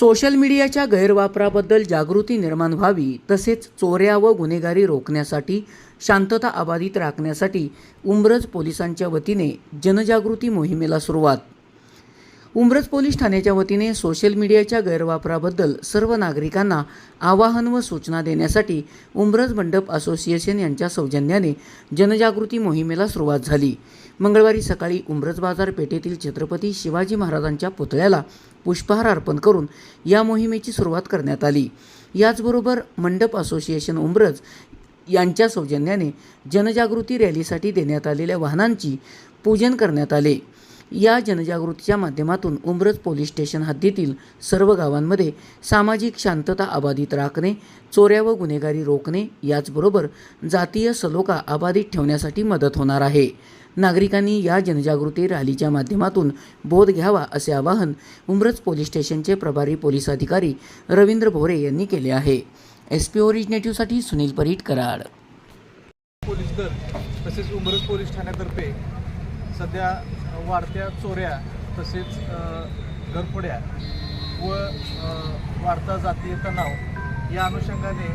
Social मीडियाच्या गैरवापराबद्दल जागृती निर्माण व्हावी तसेच चोऱ्या व गुन्हेगारी रोखण्यासाठी शांतता अबाधित राखण्यासाठी उंब्रज पोलिसांच्या वतीने जनजागृती मोहिमेला सुरुवात. उंब्रज पोलीस ठाण्याच्या वतीने सोशल मीडियाच्या गैरवापराबद्दल सर्व नागरिकांना आवाहन व सूचना देण्यासाठी उंब्रज मंडप असोसिएशन यांच्या सौजन्याने जनजागृती मोहिमेला सुरुवात झाली. मंगळवारी सकाळी उंब्रज बाजार पेठेतील छत्रपती शिवाजी महाराजांच्या पुतळ्याला पुष्पहार अर्पण करून या मोहिमेची सुरुवात करण्यात आली. याचबरोबर मंडप असोसिएशन उंब्रज यांच्या सौजन्याने जनजागृती रॅलीसाठी देण्यात आलेल्या वाहनांची पूजन करण्यात आले. या जनजागृतीच्या माध्यमातून उमरज पोलीस स्टेशन हद्दीतील सर्व गावांमध्ये सामाजिक शांतता अबाधित राखणे चोऱ्या व गुन्हेगारी रोखणे याचबरोबर जातीय सलोखा अबाधित ठेवण्यासाठी मदत होणार आहे. नागरिकांनी या जनजागृती रॅलीच्या माध्यमातून बोध घ्यावा असे आवाहन उमरज पोलीस स्टेशनचे प्रभारी पोलीस अधिकारी रवींद्र भोरे यांनी केले आहे. एस पी ओरिजिनेटिव्हसाठी सुनील परीट कराड. पोलीस दल तसेच उमरज पोलीस ठाण्यातर्फे सध्या वाढत्या चोऱ्या तसेच घरफोड्या व वाढता जातीय तणाव या अनुषंगाने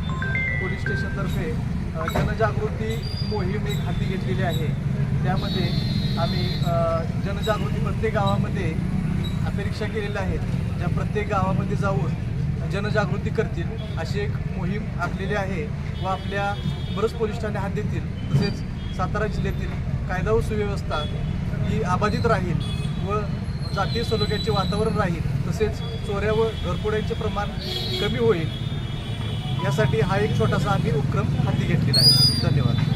पोलीस स्टेशनतर्फे जनजागृती मोहीम एक हाती घेतलेली आहे. त्यामध्ये आम्ही जनजागृती प्रत्येक गावामध्ये अपेक्षा केलेल्या आहेत. ज्या प्रत्येक गावामध्ये जाऊन जनजागृती करतील अशी एक मोहीम आखलेली आहे व आपल्या बरंच पोलीस ठाणे हात देतील. तसेच सातारा जिल्ह्यातील कायदा व सुव्यवस्था ही अबाधित राहील व जातीय सलोख्याचे वातावरण राहील तसेच चोऱ्या व घरफोड्यांचे प्रमाण कमी होईल यासाठी हा एक छोटासा आम्ही उपक्रम हाती घेतलेला आहे. धन्यवाद.